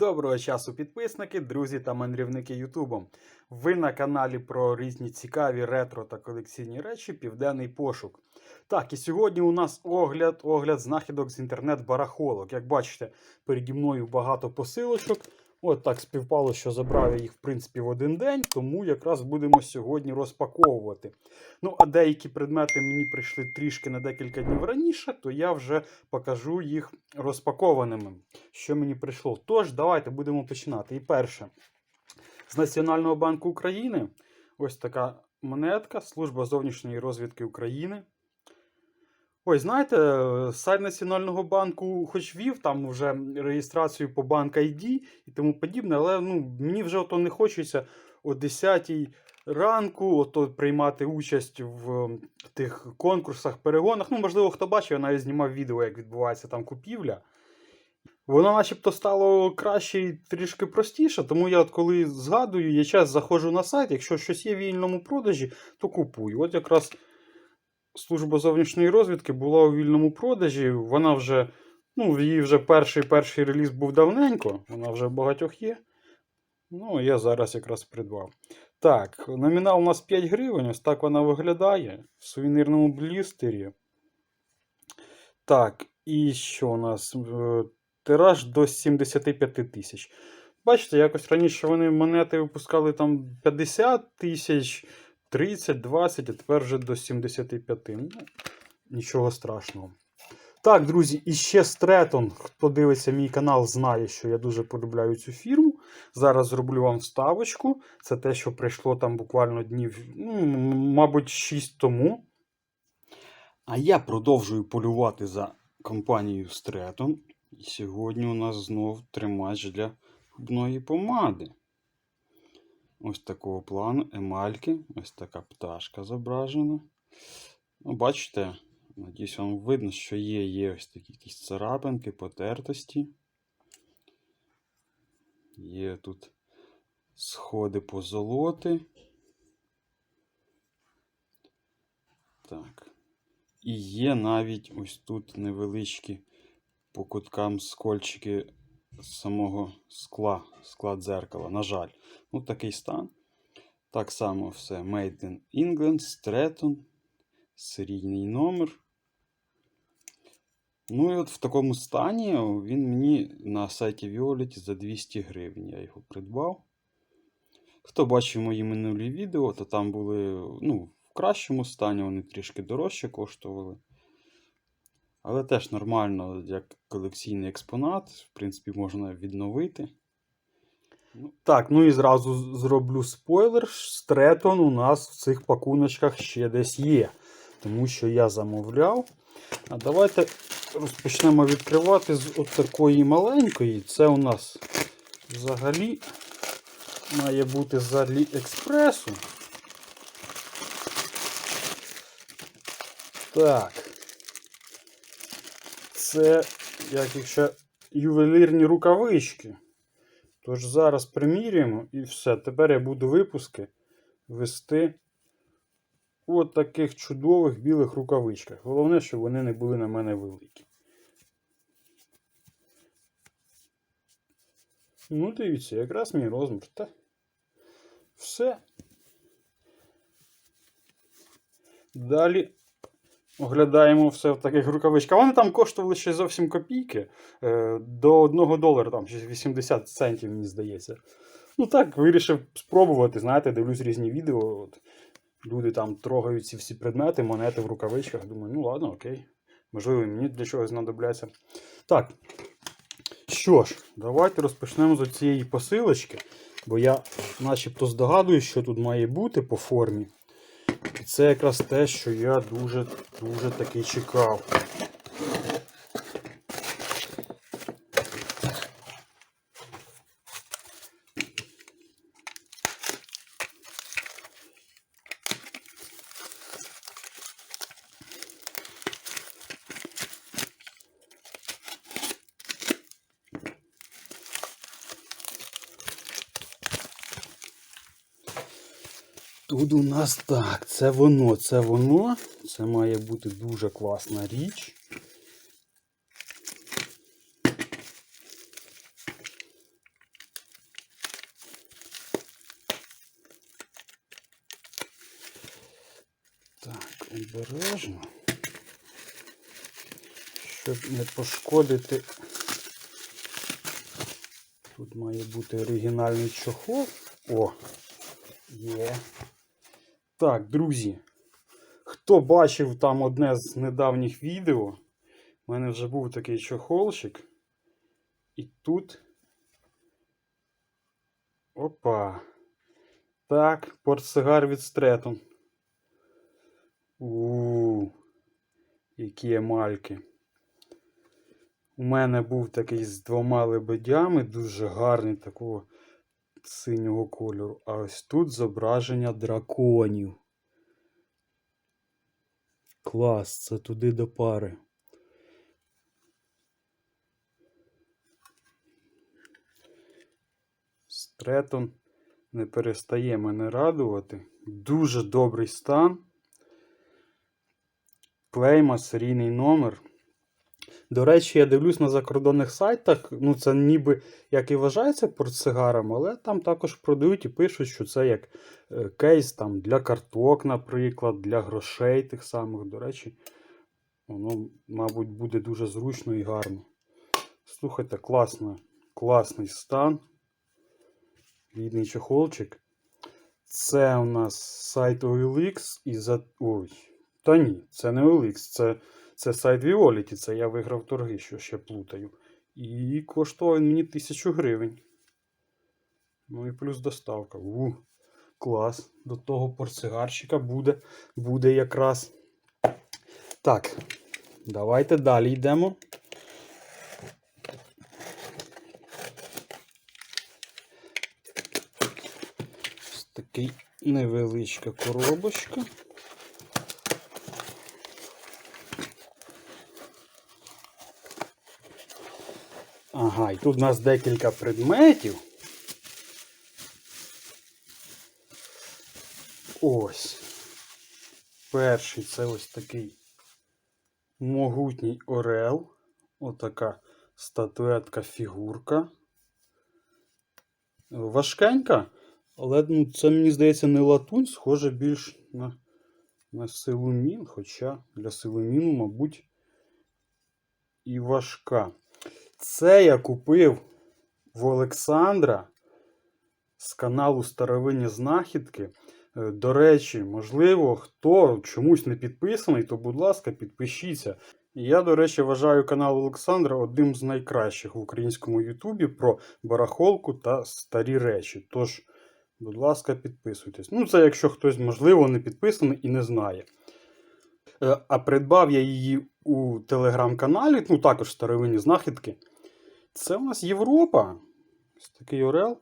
Доброго часу, підписники, друзі та мандрівники Ютубом. Ви на каналі про різні цікаві ретро та колекційні речі Південний пошук. Так, і сьогодні у нас огляд, огляд знахідок з інтернет-барахолок. Як бачите, переді мною багато посилочок. От так співпало, що забрав я їх, в принципі, в один день, тому якраз будемо сьогодні розпаковувати. Ну, а деякі предмети мені прийшли трішки на декілька днів раніше, то я вже покажу їх розпакованими. Що мені прийшло? Тож, давайте будемо починати. І перше, з Національного банку України ось така монетка, Служба зовнішньої розвідки України. Ой, знаєте, сайт Національного банку хоч вів там вже реєстрацію по банк ID і тому подібне, але ну, мені вже ото не хочеться о 10 ранку ото приймати участь в тих конкурсах, перегонах. Ну, можливо, хто бачив, я навіть знімав відео, як відбувається там купівля. Воно начебто стало краще і трішки простіше, тому я от коли згадую, я час заходжу на сайт, якщо щось є в вільному продажі, то купую. От якраз служба зовнішньої розвідки була у вільному продажі. Вона вже, ну, її вже перший перший реліз був давненько, вона вже в багатьох є. Ну, я зараз якраз придбав. Так, номінал у нас 5 гривень, ось так вона виглядає в сувенірному блістері. Так, і що у нас? Е, Тираж до 75 тисяч. Бачите, якось раніше вони монети випускали там 50 тисяч, 30, 20, а тепер вже до 75. Ну, нічого страшного. Так, друзі, і ще Стретон. Хто дивиться мій канал, знає, що я дуже полюбляю цю фірму. Зараз зроблю вам вставочку. Це те, що прийшло там буквально днів, ну, мабуть, 6 тому. А я продовжую полювати за компанією Стретон. І сьогодні у нас знов тримач для губної помади. Ось такого плану емальки. Ось така пташка зображена. Ну, бачите, надіюсь, вам видно, що є, є ось такі якісь царапинки, потертості. Є тут сходи позолоти. Так. І є навіть ось тут невеличкі по куткам скольчики самого скла, скла дзеркала. На жаль, ну такий стан. Так само все. Made in England, Stretton, серійний номер. Ну і от в такому стані він мені на сайті Violet за 200 гривень. Я його придбав. Хто бачив мої минулі відео, то там були ну, в кращому стані, вони трішки дорожче коштували. Але теж нормально, як колекційний експонат, в принципі, можна відновити. Ну, так, ну і зразу зроблю спойлер. Стретон у нас в цих пакуночках ще десь є. Тому що я замовляв. А давайте розпочнемо відкривати з от такої маленької. Це у нас взагалі має бути з Аліекспресу. Так. Це як якщо ювелірні рукавички. Тож зараз примірюємо і все. Тепер я буду випуски вести у таких чудових білих рукавичках. Головне, щоб вони не були на мене великі. Ну, дивіться, якраз мій розмір. Та все. Далі оглядаємо все в таких рукавичках. Вони там коштували ще зовсім копійки. Е, До 1 долара, там 80 центів, мені здається. Ну так, вирішив спробувати. Знаєте, дивлюсь різні відео. От, люди там трогають ці всі предмети, монети в рукавичках. Думаю, ну ладно, окей. Можливо, мені для чогось знадобляться. Так. Що ж, давайте розпочнемо з цієї посилочки. Бо я начебто здогадуюсь, що тут має бути по формі. І це якраз те, що я дуже дуже таки чекав. Тут у нас так, це воно, це воно. Це має бути дуже класна річ. Так, обережно, щоб не пошкодити, тут має бути оригінальний чохол. О, є. Так, друзі. Хто бачив там одне з недавніх відео, у мене вже був такий чохолчик. І тут. Опа. Так, портсигар від Стретон. у які емальки. У мене був такий з двома лебедями, дуже гарний такого синього кольору. А ось тут зображення драконів. Клас, це туди до пари. Стретон не перестає мене радувати. Дуже добрий стан. Клейма, серійний номер. До речі, я дивлюсь на закордонних сайтах. Ну, це ніби як і вважається портсигаром, але там також продають і пишуть, що це як е, кейс там, для карток, наприклад, для грошей тих самих. До речі, воно, мабуть, буде дуже зручно і гарно. Слухайте, класно, класний стан. Рідний чохолчик. Це у нас сайт OLX і за. Ой. Та ні, це не OLX, це, це сайт Violet, це я виграв торги, що ще плутаю. І коштував він мені 1000 гривень. Ну і плюс доставка. У, клас. До того портсигарщика буде, буде якраз. Так, давайте далі йдемо. Ось такий невеличка коробочка. Ага, і тут у нас декілька предметів. Ось. Перший це ось такий могутній орел. Отака статуетка фігурка. Важкенька, але ну, це, мені здається, не латунь, схоже більш на, на силумін, хоча для силуміну, мабуть, і важка. Це я купив в Олександра з каналу Старовинні Знахідки. Е, До речі, можливо, хто чомусь не підписаний, то, будь ласка, підпишіться. Я, до речі, вважаю канал Олександра одним з найкращих в українському Ютубі про барахолку та старі речі. Тож, будь ласка, підписуйтесь. Ну, це якщо хтось, можливо, не підписаний і не знає. Е, А придбав я її у телеграм-каналі, ну також старовинні знахідки. Це у нас Європа. Ось такий Орел.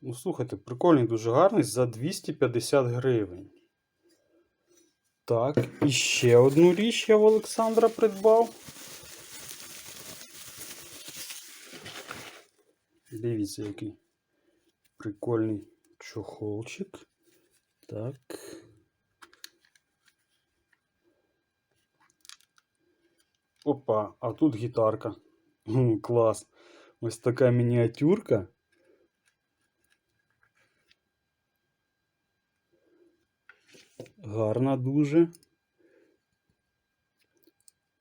Ну, слухайте, прикольний, дуже гарний за 250 гривень. Так, і ще одну річ я в Олександра придбав. Дивіться, який прикольний чохолчик. Так. Опа, а тут гітарка. Клас. Ось така мініатюрка. Гарна дуже.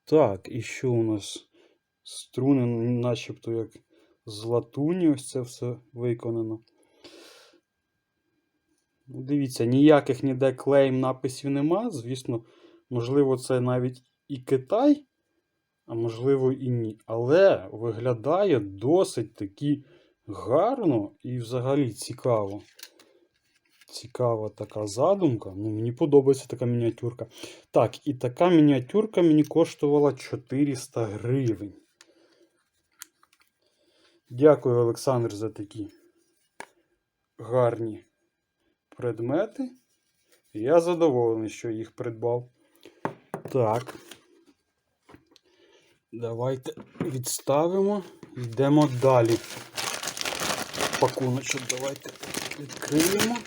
Так, і що у нас? Струни, начебто як з латуні, ось це все виконано. Ну, Дивіться, ніяких ніде клейм написів нема. Звісно, можливо, це навіть і Китай, а можливо і ні. Але виглядає досить таки гарно і взагалі цікаво. Цікава така задумка. Ну, Мені подобається така мініатюрка. Так, і така мініатюрка мені коштувала 400 гривень. Дякую, Олександр, за такі гарні предмети. Я задоволений, що їх придбав. Так. Давайте відставимо. Йдемо далі. Пакуночок давайте відкриємо.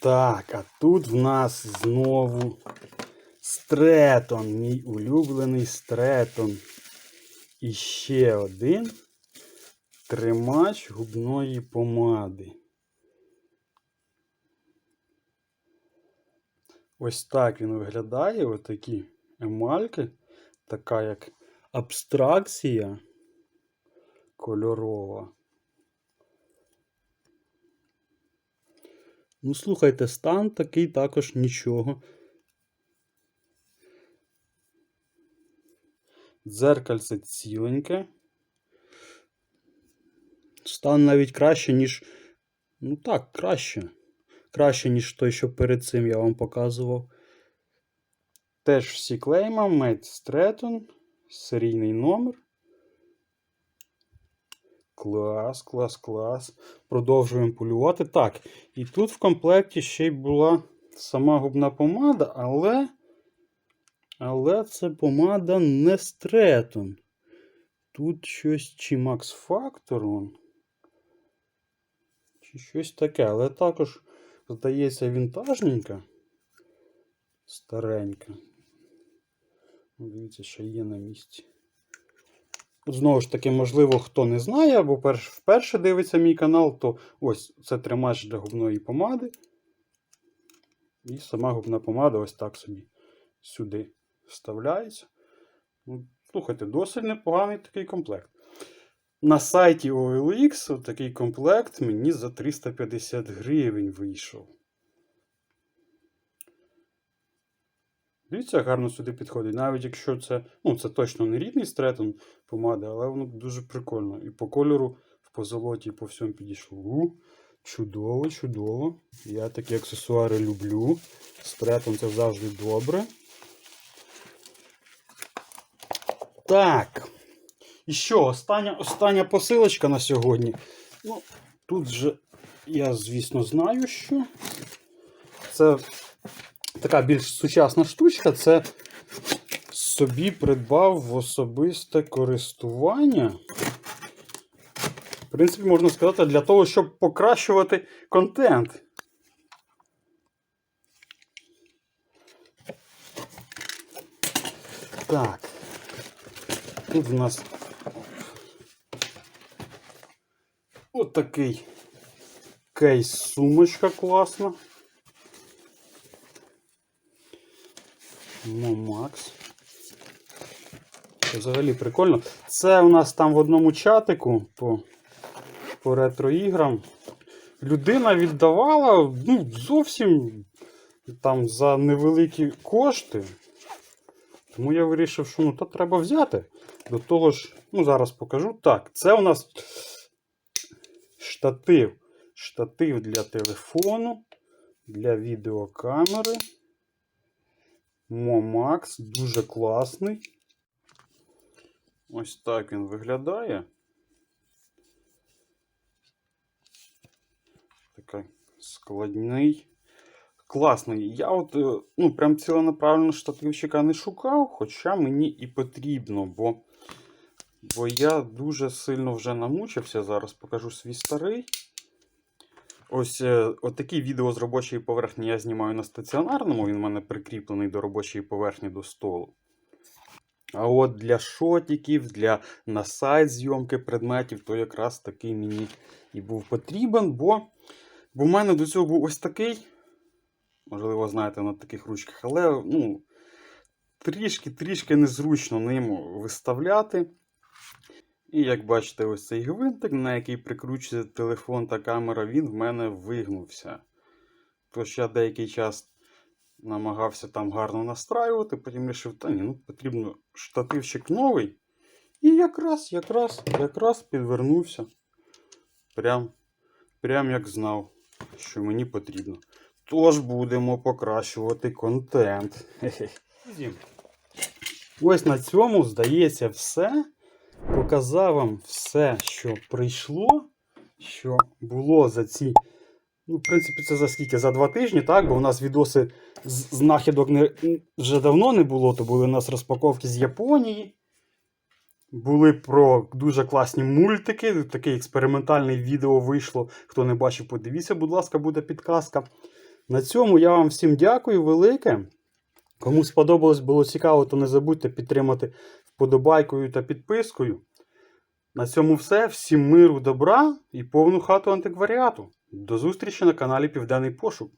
Так, а тут в нас знову Стретон, мій улюблений стретон. І ще один тримач губної помади. Ось так він виглядає. Отакі емальки. Така як абстракція кольорова. Ну, слухайте, стан такий також нічого. Дзеркальце ціленьке. Стан навіть краще, ніж. Ну так, краще. Краще, ніж той, що перед цим я вам показував. Теж всі клейма, Made Stratton, серійний номер. Клас, клас, клас. Продовжуємо полювати. Так, і тут в комплекті ще й була сама губна помада, але. Але це помада не Stratton. Тут щось чи Max Factor. Чи щось таке, але також, здається, вінтажненька. Старенька. Ну, Дивіться, що є на місці. Знову ж таки, можливо, хто не знає, або перш, вперше дивиться мій канал, то ось це тримач для губної помади. І сама губна помада ось так собі сюди вставляється. Ну, Слухайте, досить непоганий такий комплект. На сайті OLX такий комплект мені за 350 гривень вийшов. Дивіться, гарно сюди підходить. Навіть якщо це, ну, це точно не рідний стретон помади, але воно дуже прикольно. І по кольору, в позолоті, і по всьому підійшло. У, чудово, чудово. Я такі аксесуари люблю. Стретон це завжди добре. Так. І що, остання, остання посилочка на сьогодні. Ну, тут же я, звісно, знаю, що. Це така більш сучасна штучка. Це собі придбав в особисте користування. В принципі, можна сказати, для того, щоб покращувати контент. Так. Тут в нас отакий кейс-сумочка класна. Момакс. Це взагалі прикольно. Це у нас там в одному чатику по, по ретро-іграм. Людина віддавала ну, зовсім там за невеликі кошти. Тому я вирішив, що ну, то треба взяти. До того ж, ну, зараз покажу. Так, це у нас штатив. Штатив для телефону, для відеокамери. Momax, дуже класний. Ось так він виглядає. Такий складний. Класний. Я от, е, ну, прям ціленаправленно штативчика не шукав, хоча мені і потрібно, бо, бо я дуже сильно вже намучився. Зараз покажу свій старий. Ось е, от такі відео з робочої поверхні я знімаю на стаціонарному, він в мене прикріплений до робочої поверхні до столу. А от для шотиків, для на сайт зйомки предметів, то якраз такий мені і був потрібен, бо, бо в мене до цього був ось такий. Можливо, знаєте, на таких ручках, але ну, трішки-трішки незручно ним виставляти. І як бачите, ось цей гвинтик, на який прикручується телефон та камера, він в мене вигнувся. Тож я деякий час намагався там гарно настраювати, потім вирішив, та ні, ну потрібно штативчик новий. І якраз, якраз, якраз підвернувся. Прям, прям як знав, що мені потрібно. Тож будемо покращувати контент. Ось на цьому, здається, все. Показав вам все, що прийшло, що було за ці. Ну, в принципі, це за скільки? За два тижні, так? Бо у нас відоси з знахідок не, вже давно не було, то були у нас розпаковки з Японії. Були про дуже класні мультики. Таке експериментальне відео вийшло. Хто не бачив, подивіться, будь ласка, буде підказка. На цьому я вам всім дякую велике. Кому сподобалось, було цікаво, то не забудьте підтримати вподобайкою та підпискою. На цьому все. Всім миру, добра і повну хату антикваріату. До зустрічі на каналі Південний Пошук.